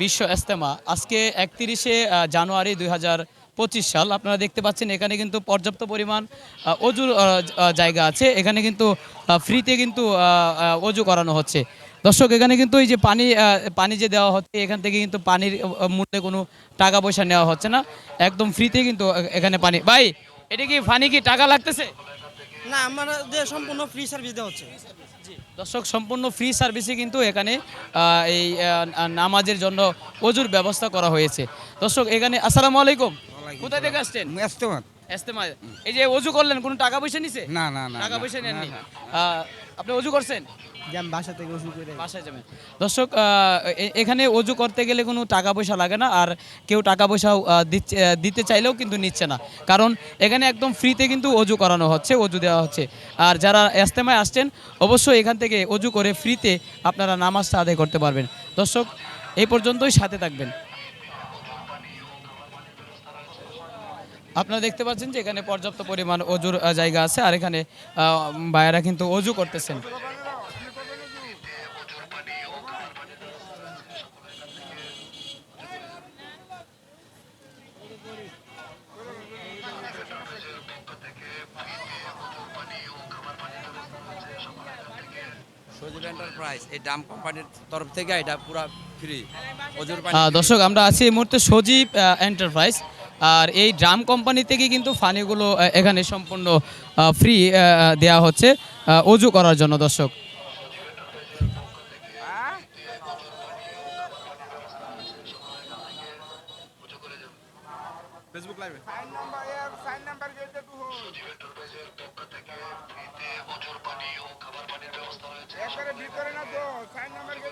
বিশ্ব ইস্তেমা আজকে একত্রিশে জানুয়ারি দুই পঁচিশ সাল। আপনারা দেখতে পাচ্ছেন, এখানে কিন্তু পর্যাপ্ত পরিমাণ অজুর জায়গা আছে। এখানে কিন্তু ফ্রিতে কিন্তু অজু করানো হচ্ছে। দর্শক, এখানে কিন্তু এই যে পানি পানি যে দেওয়া হচ্ছে, এখান থেকে কিন্তু পানির মূল্যে কোনো টাকা পয়সা নেওয়া হচ্ছে না। একদম ফ্রিতে কিন্তু এখানে পানি। ভাই, এটা কি পানি কি টাকা লাগতেছে? না আমাদের সম্পূর্ণ ফ্রি সার্ভিস দেওয়া হচ্ছে। দর্শক সম্পূর্ণ ফ্রি সার্ভিসে কিন্তু এখানে আহ, এই আহ, নামাজের জন্য অজুর ব্যবস্থা করা হয়েছে। দর্শক এখানে আসসালামু আলাইকুম। কোথায় থেকে আসছেন? ইস্তেমা এই যে অজু করলেন কোনো টাকা পয়সা নিছে? না না না টাকা পয়সা নেননি? আপনি অজু করছেন? বাসা থেকে ওষুধ করে। বাসায় যাবেন। দর্শক এখানে অজু করতে গেলে কোনো টাকা পয়সা লাগে না আর কেউ টাকা পয়সা দিচ্ছে দিতে চাইলেও কিন্তু নিচ্ছে না। কারণ এখানে একদম ফ্রিতে কিন্তু অজু করানো হচ্ছে অজু দেওয়া হচ্ছে। আর যারা ইস্তেমায় আসছেন অবশ্যই এখান থেকে অজু করে ফ্রিতে আপনারা নামাজটা আদায় করতে পারবেন। দর্শক এই পর্যন্তই সাথে থাকবেন। আপনারা দেখতে পাচ্ছেন যে এখানে পর্যাপ্ত পরিমাণ অজুর জায়গা আছে আর এখানে ভাইয়েরা কিন্তু অজু করতেছেন। সজীব এন্টারপ্রাইজ এই ডাম কোম্পানির তরফ থেকে এটা পুরো ফ্রি অজুর পানি আহ, দর্শক আমরা আছি এই মুহূর্তে সজীব এন্টারপ্রাইজ আর এই ড্রাম কোম্পানি থেকে কিন্তু ফানিগুলো এখানে সম্পূর্ণ ফ্রি দেয়া হচ্ছে অজু করার জন্য দর্শক। একবারে ভিতরে না তো সাইন নাম্বার গেলে যার তুই তো দক্ষিণ দিকে যা।